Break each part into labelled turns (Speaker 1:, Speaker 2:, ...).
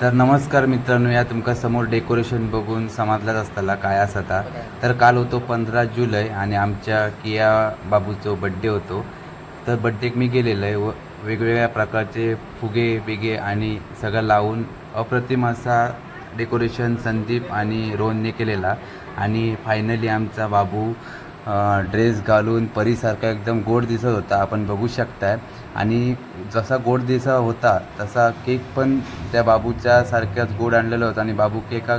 Speaker 1: तर नमस्कार मित्रांनो या तुमका समोर डेकोरेशन बघून समजलाच असताला काय असता? तर काल होतो पंधरा जुलै आणि आमच्या किया बाबूचो बड्डे होतो. तर बड्डेक मी गेलेलो आहे. व वेगवेगळ्या प्रकारचे फुगे बिगे आणि सगळं लावून अप्रतिम असा डेकोरेशन संदीप आणि रोहनने केलेला. आणि फायनली आमचा बाबू ड्रेस घालून परीसारखा एकदम गोड दिसत होता. आपण बघू शकताय. आणि जसा गोड दिसा होता तसा केक पण त्या बाबूच्या सारख्याच गोड आणलेला होता. आणि बाबू केका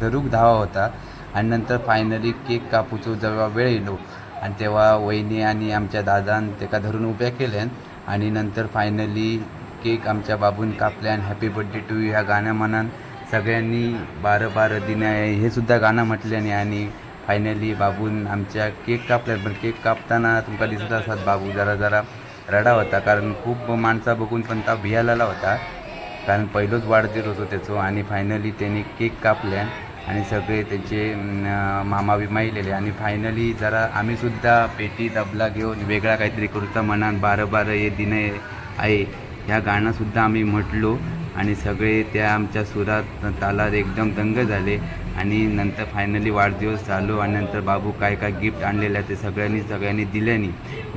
Speaker 1: धरूक धावा होता. आणि नंतर फायनली केक कापूचो जेव्हा वेळ येलो आणि तेव्हा वहिनी आणि आमच्या दादान तेका धरून उभ्या केल्यान आणि नंतर फायनली केक आमच्या बाबून कापल्यान हॅपी बर्थडे टू यू ह्या गाण्या म्हणान सगळ्यांनी बारं बारं दिन हे सुद्धा गाणं म्हटल्याने आणि फायनली बाबून आमच्या केक कापल्या पण केक कापताना तुमका दिसत असतात बाबू जरा जरा रडा होता कारण खूप माणसा बघून पण ता भियालेला होता. कारण पहिलोच वाढदिवस होतो त्याचो आणि फायनली त्याने केक कापल्या आणि सगळे त्याचे मामा मामा बिमाईलेले आणि फायनली जरा आम्हीसुद्धा पेटी तबला घेऊन वेगळा काहीतरी करूचा मनात बारं बारं हे दिन आहे. ह्या गाणंसुद्धा आम्ही म्हटलो आणि सगळे त्या आमच्या सुरात तालात एकदम दंग झाले आणि नंतर फायनली वाढदिवस झालो आणि नंतर बाबू काय काय गिफ्ट आणलेलं आहे ते सगळ्यांनी सगळ्यांनी दिल्यानी.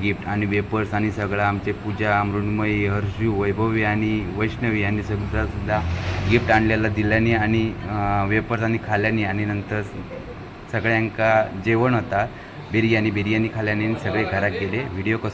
Speaker 1: गिफ्ट आणि वेपर्स आणि सगळं आमचे पूजा अमृणमयी हर्षू वैभवी आणि वैष्णवी यांनी सुद्धा सुद्धा गिफ्ट आणलेलं दिल्याने आणि वेपर्स आणि खाल्याने आणि नंतर सगळ्यांका जेवण होता. बिर्याणी बिर्याणी खाल्याने सगळे घरात गेले. व्हिडिओ कसं